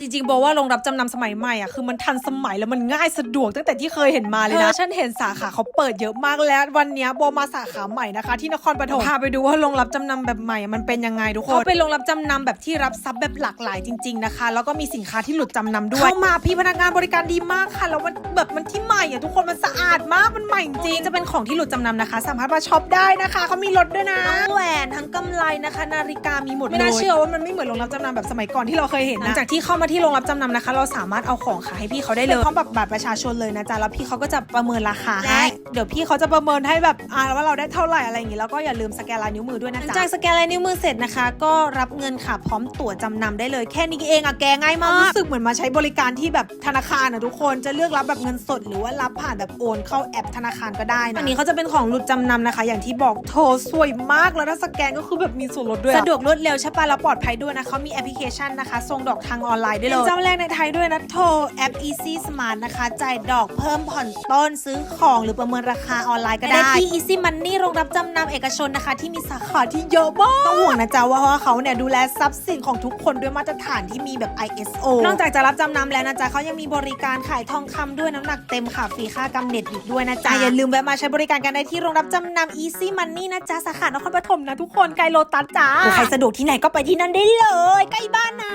จริงๆบอกว่าโรงรับจำนำสมัยใหม่อะคือมันทันสมัยแล้วมันง่ายสะดวกตั้งแต่ที่เคยเห็นมาเลยนะฉันเห็นสาขาเขาเปิดเยอะมากแล้ววันเนี้ยโบมาสาขาใหม่นะคะ ที่นครปฐมพาไปดูว่าโรงรับจำนำแบบใหม่อะมันเป็นยังไงทุกคนเขาเป็นโรงรับจำนำแบบที่รับทรัพย์แบบหลากหลายจริง ๆนะคะ แล้วก็มีสินค้าที่หลุดจำนำด้วยเข้ามาพี่พนักงานบริการดีมากค่ะแล้วมันแบบมันที่ใหม่อะทุกคนมันสะอาดมากมันใหม่จริงจะเป็นของที่หลุดจำนำนะคะ สามารถมาช็อปได้นะคะเขามีลดด้วยนะทั้งแหวนทั้งกำไรนะคะ นาฬิกามีหมดเลยไม่น่าเชื่อว่ามันไม่เหมือนโรงรับจำนำแบบสมัยก่อนที่เราเคยเห็นนะหลังจากที่เข้ามาที่โรงรับจำนำนะคะ เราสามารถเอาของขายให้พี่เขาได้เลยพร้อมแบบบัตรประชาชนเลยนะจ๊ะแล้วพี่เขาก็จะประเมินราคาให้เดี๋ยวพี่เขาจะประเมินให้แบบอ่าว่าเราได้เท่าไหร่อะไรอย่างงี้แล้วก็อย่าลืมสแกนลายนิ้วมือด้วยนะจ๊ะหลังจากสแกนลายนิ้วมือเสร็จนะคะ ก็รับเงินค่ะพร้อมตั๋วจำนำได้เลยแค่นี้เองอะแกง่ายมากรู้สึกเหมือนมาใช้บริการที่แบบธนาคารอะทุกคนจะเลือกรับแบบเงินสด หรือว่ารับผ่านแบบโอนเข้าแอปธนาคารก็ได้นะอันนี้เขาจะเป็นของหลุดจำนำนะคะ อย่างที่บอกโทรสวยมากแล้วถ้าสแกนก็คือแบบมีส่วนลดด้วยสะดวกรวดเร็วใช่ปะแล้วปลอดภัยด้วยนะเขามีแอปพลิเคชันนะคะส่งดอกทางออนไลน์ได้เลยเป็นเจ้าแรกในไทยด้วยนะโทรแอป Easy Smart นะคะจ่ายดอกเพิ่มผ่อนต้นซื้อของหรือประเมินราคาออนไลน์ก็ได้ที่ Easy Money โรงรับจำนำเอกชนนะคะ ที่มีสาขาที่เยอะมากต้องห่วงนะจ๊ะว่าเพราะว่าเขาเนี่ยดูแลทรัพย์สินของทุกคนด้วยมาตรฐานที่มีแบบ ISO นอกจากจะรับจำนำแล้วนะจ๊ะเขายังมีบริการขายทองคำด้วยน้ำหนักเต็มค่ะฟรีค่ากำเนิดอีกด้วยนะจ๊ะอย่าลืมแวะมาใช้บริการกันได้ที่โรงรับจำนำ Easy Money นะจ๊ะสาขานครปฐมนะทุกคนไกลโลตัสจ้าใครสะดวกที่ไหนก็ไปที่นั่นได้เลย ใกล้บ้านนะ